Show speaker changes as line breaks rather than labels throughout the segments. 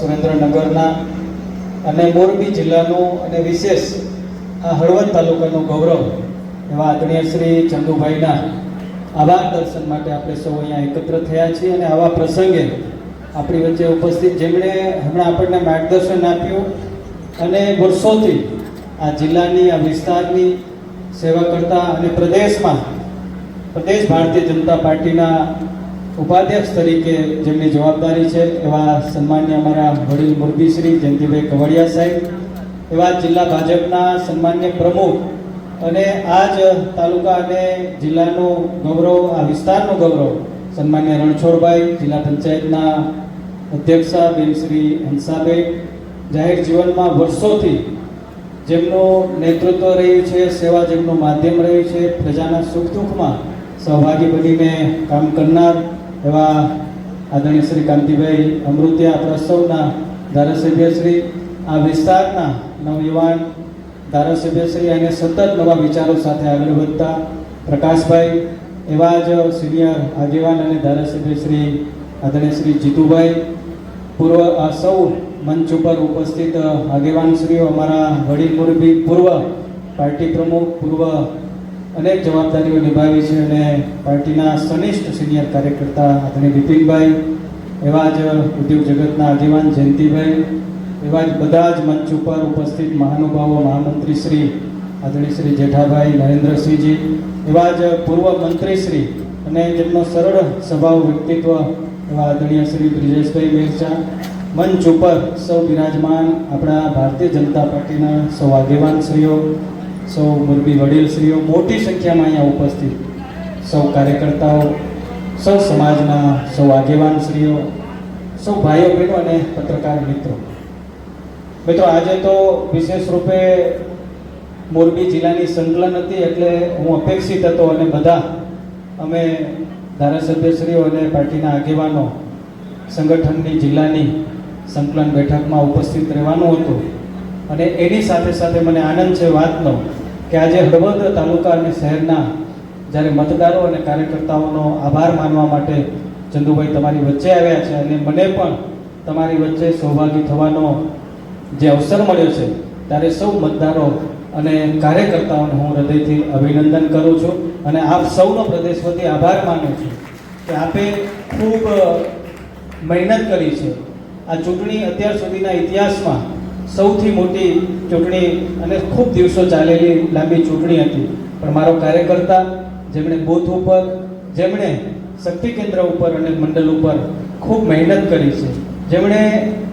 સુરેન્દ્રનગરના અને મોરબી જિલ્લાનું અને વિશેષ આ હળવદ તાલુકાનું ગૌરવ એવા આદરણીય શ્રી ચંદુભાઈના આભાર દર્શન માટે આપણે સૌ અહીંયા એકત્ર થયા છીએ અને આવા પ્રસંગે આપણી વચ્ચે ઉપસ્થિત જેમણે હમણાં આપણને માર્ગદર્શન આપ્યું અને વર્ષોથી આ જિલ્લાની, આ વિસ્તારની સેવા કરતા અને પ્રદેશમાં, પ્રદેશ ભારતીય જનતા પાર્ટીના ઉપાધ્યક્ષ તરીકે જેમની જવાબદારી છે, એવા સન્માન્ય અમારા વડીલ મુરબીશ્રી જયંતિભાઈ કવડિયા સાહેબ, એવા જિલ્લા ભાજપના સન્માન્ય પ્રમુખ અને આ જ તાલુકા અને જિલ્લાનું ગૌરવ, આ વિસ્તારનું ગૌરવ સન્માન્ય રણછોડભાઈ, જિલ્લા પંચાયતના અધ્યક્ષા બેન શ્રી હંસાબેન, જાહેર જીવનમાં વર્ષોથી જેમનું નેતૃત્વ રહ્યું છે, સેવા જેમનું માધ્યમ રહ્યું છે, પ્રજાના સુખ દુઃખમાં સહભાગી બનીને કામ કરનાર એવા આદરણીય શ્રી કાંતિભાઈ અમૃતિયા આપણા સૌના ધારાસભ્યશ્રી આ વિસ્તારના નવયુવાન ધારાસભ્યશ્રી અને સતત નવા વિચારો સાથે આગળ વધતા પ્રકાશભાઈ, એવા જ સિનિયર આગેવાન અને ધારાસભ્ય શ્રી આદરણીય શ્રી જીતુભાઈ, પૂર્વ આ સૌ મંચ ઉપર ઉપસ્થિત આગેવાનશ્રીઓ, અમારા વડીલ, મુરબી પૂર્વ પાર્ટી પ્રમુખ, પૂર્વ અનેક જવાબદારીઓ નિભાવી છે અને પાર્ટીના સનિષ્ઠ સિનિયર કાર્યકર્તા આદરણીય બિપિનભાઈ એવા જ ઉદ્યોગ જગતના આગેવાન જયંતિભાઈ, એવા જ બધા જ મંચ ઉપર ઉપસ્થિત મહાનુભાવો, મહામંત્રી શ્રી આદરણીય શ્રી જેઠાભાઈ, નરેન્દ્રસિંહજી, એવા જ પૂર્વ મંત્રી શ્રી અને જેમનો સરળ સ્વભાવ, વ્યક્તિત્વ, એવા આદરણીય શ્રી બ્રિજેશભાઈ મેરચા, મંચ ઉપર સૌ બિરાજમાન આપણા ભારતીય જનતા પાર્ટીના સૌ આગેવાનશ્રીઓ સૌ મોરબી વડીલશ્રીઓ મોટી સંખ્યામાં અહીંયા ઉપસ્થિત. સૌ કાર્યકર્તાઓ, સૌ સમાજના સૌ આગેવાનશ્રીઓ, સૌ ભાઈઓ બહેનો અને પત્રકાર મિત્રો. મિત્રો, આજે તો વિશેષ રૂપે મોરબી જિલ્લાની સંકલન હતી એટલે હું અપેક્ષિત હતો અને બધા અમે ધારાસભ્યશ્રીઓ અને પાર્ટીના આગેવાનો સંગઠનની જિલ્લાની સંકલન બેઠકમાં ઉપસ્થિત રહેવાનું હતું. અને એની સાથે સાથે મને આનંદ છે વાતનો કે આજે હળવદ તાલુકા અને શહેરના જ્યારે મતદારો અને કાર્યકર્તાઓનો આભાર માનવા માટે ચંદુભાઈ તમારી વચ્ચે આવ્યા છે અને મને પણ તમારી વચ્ચે સહભાગી થવાનો જે અવસર મળ્યો છે, ત્યારે સૌ મતદારો અને કાર્યકર્તાઓને હું હૃદયથી અભિનંદન કરું છું અને આપ સૌનો પ્રદેશ વતી આભાર માનું છું કે આપે ખૂબ મહેનત કરી છે. આ ચૂંટણી અત્યાર સુધીના ઇતિહાસમાં સૌથી મોટી ચૂંટણી અને ખૂબ દિવસો ચાલેલી લાંબી ચૂંટણી હતી. પણ મારો કાર્યકર્તા જેમણે બૂથ ઉપર, જેમણે શક્તિ કેન્દ્ર ઉપર અને મંડળ ઉપર ખૂબ મહેનત કરી છે. જેમણે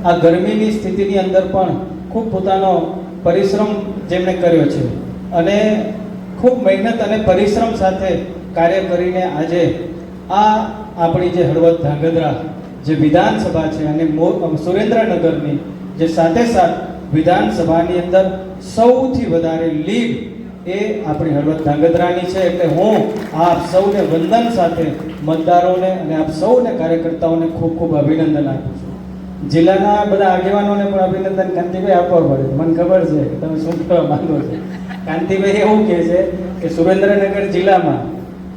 આ ગરમીની સ્થિતિની અંદર પણ ખૂબ પોતાનો પરિશ્રમ જેમણે કર્યો છે. અને ખૂબ મહેનત અને પરિશ્રમ સાથે કાર્ય કરીને આજે આ આપણી જે હળવદ ધાંગધ્રા જે વિધાનસભા છે અને સુરેન્દ્રનગરની જે સાથે સાથ વિધાનસભાની અંદર સૌથી વધારે લીડ એ આપણી હળવદ ધાંગધ્રાની છે. એટલે હું આપ સૌને વંદન સાથે મતદારોને અને આપ સૌને કાર્યકર્તાઓને ખૂબ ખૂબ અભિનંદન આપું છું. જિલ્લાના બધા આગેવાનોને પણ અભિનંદન. કાંતિભાઈ આપવા પડે મને ખબર છે. કે તમે શું કહેવા માંગો છો? કાંતિભાઈ એવું કહે છે કે સુરેન્દ્રનગર જિલ્લામાં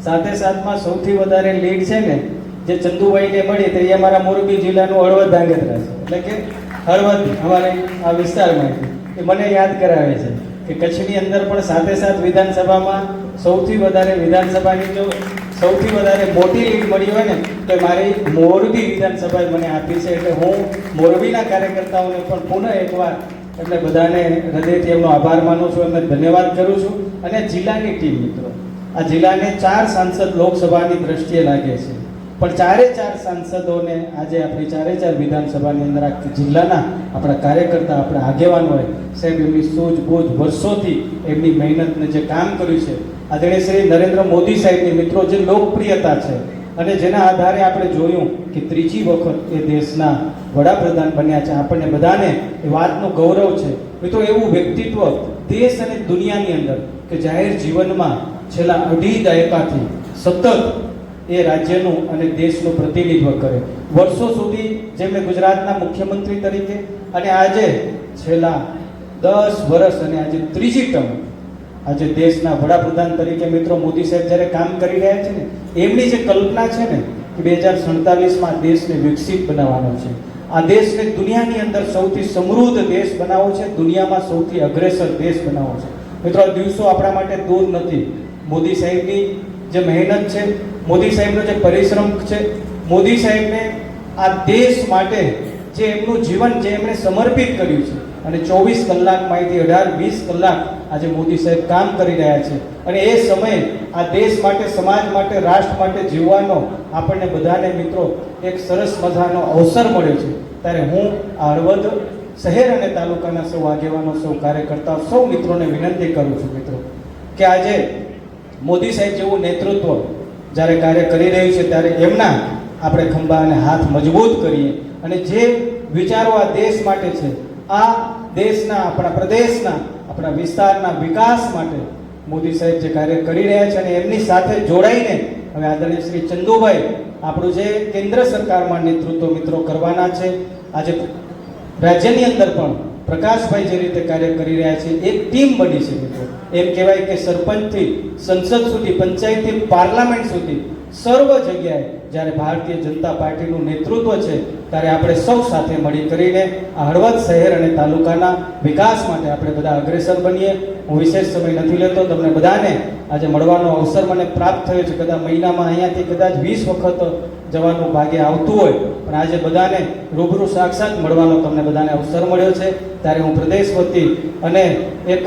સાથે સાથમાં સૌથી વધારે લીડ છે ને જે ચંદુભાઈને મળી તે અમારા મોરબી જિલ્લાનું હળવદ ધાંગધ્રા છે. એટલે કે હળવદ અમારે આ વિસ્તારમાંથી એ મને યાદ કરાવે છે કે કચ્છની અંદર પણ સાથે સાથ વિધાનસભામાં સૌથી વધારે વિધાનસભાની જો સૌથી વધારે મોટી લીડ મળી હોય ને, તો મારી મોરબી વિધાનસભાએ મને આપી છે. એટલે હું મોરબીના કાર્યકર્તાઓને પણ પુનઃ એકવાર એટલે બધાને હૃદયથી એમનો આભાર માનું છું. એમને ધન્યવાદ કરું છું. અને જિલ્લાની ટીમ મિત્રો, આ જિલ્લાને ચાર સાંસદ લોકસભાની દ્રષ્ટિએ લાગે છે. પણ ચારે ચાર સાંસદોને આજે આપણી ચારે ચાર વિધાનસભાની અંદર આ જિલ્લાના આપણા કાર્યકર્તા, આપણા આગેવાનોએ સાહેબ, એમની સૂઝબૂઝ વર્ષોથી એમની મહેનતને જે કામ કર્યું છે, આદરણીય શ્રી નરેન્દ્ર મોદી સાહેબની મિત્રો, જે લોકપ્રિયતા છે અને જેના આધારે આપણે જોયું કે ત્રીજી વખત એ દેશના વડાપ્રધાન બન્યા છે. આપણને બધાને એ વાતનું ગૌરવ છે. મિત્રો, એવું વ્યક્તિત્વ દેશ અને દુનિયાની અંદર કે જાહેર જીવનમાં છેલ્લા અઢી દાયકાથી સતત એ રાજ્યનું અને દેશનું પ્રતિનિધિત્વ કરે. વર્ષો સુધી જેમણે ગુજરાતના મુખ્યમંત્રી તરીકે અને આજે છેલ્લા દસ વર્ષ અને આજે ત્રીજી ટર્મ આજે દેશના વડાપ્રધાન તરીકે મિત્રો મોદી સાહેબ જ્યારે કામ કરી રહ્યા છે ને, એમની જે કલ્પના છે ને કે બે હજાર સડતાલીસમાં દેશને વિકસિત બનાવવાનો છે. આ દેશને દુનિયાની અંદર સૌથી સમૃદ્ધ દેશ બનાવવો છે, દુનિયામાં સૌથી અગ્રેસર દેશ બનાવવો છે. મિત્રો દિવસો આપણા માટે દૂર નથી. મોદી સાહેબની જે મહેનત છે મોદી સાહેબનો જે પરિશ્રમ છે, મોદી સાહેબને આ દેશ માટે જે એમનું જીવન જે એમણે સમર્પિત કર્યું છે, અને ચોવીસ કલાકમાંથી અઢાર, વીસ કલાક આજે મોદી સાહેબ કામ કરી રહ્યા છે. અને એ સમયે આ દેશ માટે, સમાજ માટે, રાષ્ટ્ર માટે જીવવાનો આપણને બધાને મિત્રો એક સરસ મજાનો અવસર મળ્યો છે. ત્યારે હું આ હળવદ શહેર અને તાલુકાના સૌ આગેવાનો, સૌ કાર્યકર્તા, સૌ મિત્રોને વિનંતી કરું છું મિત્રો, કે આજે મોદી સાહેબ જેવું નેતૃત્વ જ્યારે કાર્ય કરી રહ્યું છે, ત્યારે એમના આપણે ખંભા અને હાથ મજબૂત કરીએ. અને જે વિચારો આ દેશ માટે છે, આ દેશના, આપણા પ્રદેશના, આપણા વિસ્તારના વિકાસ માટે મોદી સાહેબ જે કાર્ય કરી રહ્યા છે અને એમની સાથે જોડાઈને હવે આદરણીય શ્રી ચંદુભાઈ આપણું જે કેન્દ્ર સરકારમાં નેતૃત્વ મિત્રો કરવાના છે. આજે રાજ્યની અંદર પણ પ્રકાશભાઈ જે રીતે કાર્ય કરી રહ્યા છે, એક ટીમ બની છે મિત્રો. એમ કહેવાય કે સરપંચથી સંસદ સુધી પંચાયતથી પાર્લામેન્ટ સુધી, સર્વ જગ્યાએ જ્યારે ભારતીય જનતા પાર્ટીનું નેતૃત્વ છે, ત્યારે આપણે સૌ સાથે મળી કરીને આ હળવદ શહેર અને તાલુકાના વિકાસ માટે આપણે બધા અગ્રેસર બનીએ. હું વિશેષ સમય નથી લેતો, તમને બધાને આજે મળવાનો અવસર મને પ્રાપ્ત થયો છે. કદાચ મહિનામાં અહીંયાથી કદાચ વીસ વખત જવાનું ભાગ્ય આવતું હોય, પણ આજે બધાને રૂબરૂ સાક્ષાત મળવાનો તમને બધાને અવસર મળ્યો છે. ત્યારે હું પ્રદેશ વતી અને એક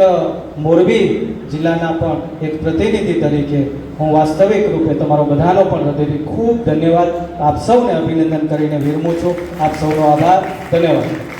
મોરબી જિલ્લાના પણ એક પ્રતિનિધિ તરીકે હું વાસ્તવિક રૂપે તમારો બધાનો પણ હૃદયથી ખૂબ ધન્યવાદ. આપ સૌને અભિનંદન કરીને વિરમું છું. આપ સૌનો આભાર. ધન્યવાદ.